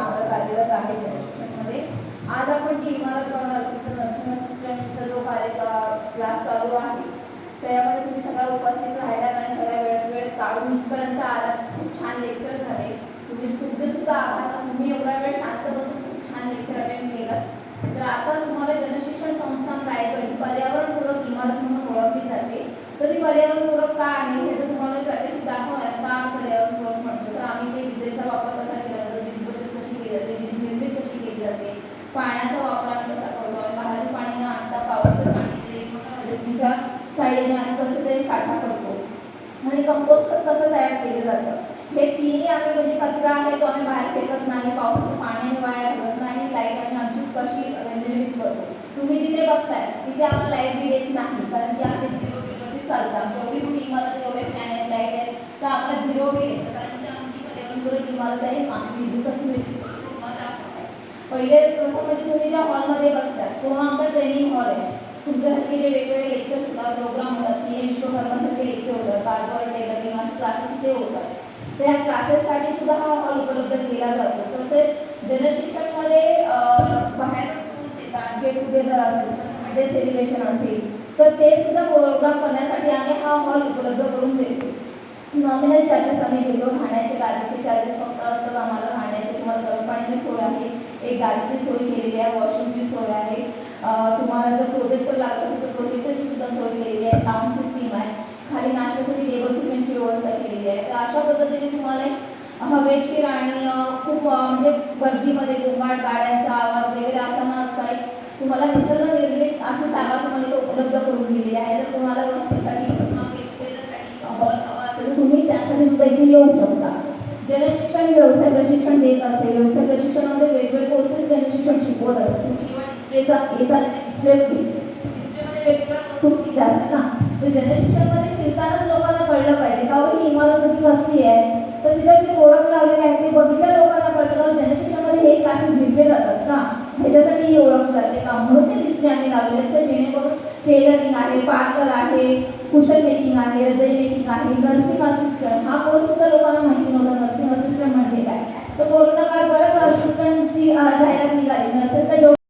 कामाला कार्यरत आहे जनशिक्षणमध्ये आज आपण जी इमारत बघणार तुमचं नर्सिंग असिस्टंटचा जो कार्य क्लास चालू आहे त्यामध्ये तुम्ही सगळ्या उपस्थित राहिलात आणि सगळ्या वेळेत वेळेत काढून इथपर्यंत आलात. खूप छान लेक्चर झाले. तुम्ही तुमचे सुद्धा आहात तुम्ही एवढा वेळ शांत बसून खूप छान लेक्चर अटेंड केलं तर आता तुम्हाला जनशिक्षण संस्थान रायगड ही पर्यावरणपूरक इमारत म्हणून ओळखली जाते. तर ती पर्यावरणपूरक का आहे ह्याचं तुम्हाला प्रात्यक्षिक दाखवणार का पर्यावरण पर्यावरणपूरक म्हणतो तर आम्ही ते विजेचा वापर कसा केला जातो वीज बचत कशी केली जाते वीज निर्मिती कशी केली जाते पाण्याचा वापर आम्ही कसा करतो? बाहेर पाणी न आणता पावसाचं पाणी ते मध्यस्थीच्या साईडने आम्ही कसं ते साठा करतो? आणि कंपोस्ट खत कसं तयार केलं जातं? हे तिन्ही आम्ही म्हणजे कचरा आहे तो आम्ही बाहेर फेकत नाही पावसाचं पाणी आम्ही वाया घालत नाही लाइट आम्ही आमची कशी निर्मित करतो? तुम्ही जिथे बसताय तिथे आम्हाला लाइट बी येत नाही कारण की आम्ही झिरो बिलवरती चालतात जेवढी मोठी मला एवढे फॅन आहेत लाइट आहेत तर आम्हाला झिरो बिल येतं कारण की आमची पर्यावरणपूरक इमारत आहे आम्ही वीज निर्मित करतो तो तुम्हाला दाखवत आहे पहिले प्रथम म्हणजे तुम्ही ज्या हॉलमध्ये बसतात तो हा आमचा ट्रेनिंग हॉल आहे. तुमच्यासारखे जे वेगवेगळे लेक्चर होतात प्रोग्राम होतात पी विश्वकर्मासारखे लेक्चर होतात कार्बन टेलरिंग किंवा क्लासेस ते होतात. त्या क्लासेससाठी सुद्धा हा हॉल उपलब्ध केला जातो. तसेच जनशिक्षणमध्ये बाहेर टूर्स येतात गेट टुगेदर असेल बर्थडे सेलिब्रेशन असेल तर ते सुद्धा प्रोग्राम करण्यासाठी आम्ही हा हॉल उपलब्ध करून देतो. नॉमिनल चार्जेस आम्ही घेतो राहण्याचे गाडीचे चार्जेस फक्त असतात आम्हाला राहण्याचे तुम्हाला गरम पाण्याची सोय आहे. एक गाडीची सोय केलेली आहे वॉशरूमची सोय आहे. तुम्हाला जर प्रोजेक्टर लागत असेल तर प्रोजेक्टरची सुद्धा सोय केलेली आहे साऊंड सिस्टीम आहे. खाली नाश्त्यासाठी टेबल व्यवस्था केलेली आहे. तर अशा पद्धतीने तुम्हाला एक हवेशीर आणि खूप म्हणजे गर्दीमध्ये गोंगाट गाड्यांचा आवाज वगैरे असा न असता एक तुम्हाला निसर्ग निर्मित अशी जागा तुम्हाला उपलब्ध करून दिलेली आहे. तर तुम्हाला वस्तीसाठी हॉल हवा असेल तर तुम्ही त्यासाठी सुद्धा इथे येऊ शकता. जनशिक्षण व्यवसाय प्रशिक्षण देत असेल व्यवसाय प्रशिक्षणामध्ये वेगवेगळे कोर्सेस जनशिक्षण शिकवत असतात तुम्ही जेव्हा डिस्प्लेचा येतात डिस्प्ले डिस्प्लेमध्ये वेगवेगळ्या वस्तू असतात ना. तर जनशिक्षणमध्ये शिकतानाच लोकांना कळलं पाहिजे. का हो, ही इमारत कुठे बसली आहे? तर तिथे ते ओळख लावलेले आहेत ते बघितल्या लोकांना कळतं का हो, जनशिक्षणामध्ये हे क्लासेस घेतले जातात का ह्याच्यासाठी ही ओळख जाते का म्हणून ते डिस्प्ले आम्ही लावलेले आहेत. तर जेणेकरून टेलरिंग आहे पार्लर आहे कुशन मेकिंग आहे रजई मेकिंग आहे नर्सिंग असिस्टंट हा कोर्स सुद्धा लोकांना माहिती नव्हता. नर्सिंग असिस्टंट म्हणजे काय? तर कोरोना काळ बऱ्याच असिस्टंटची जाहिरात निघाली. नर्सेसला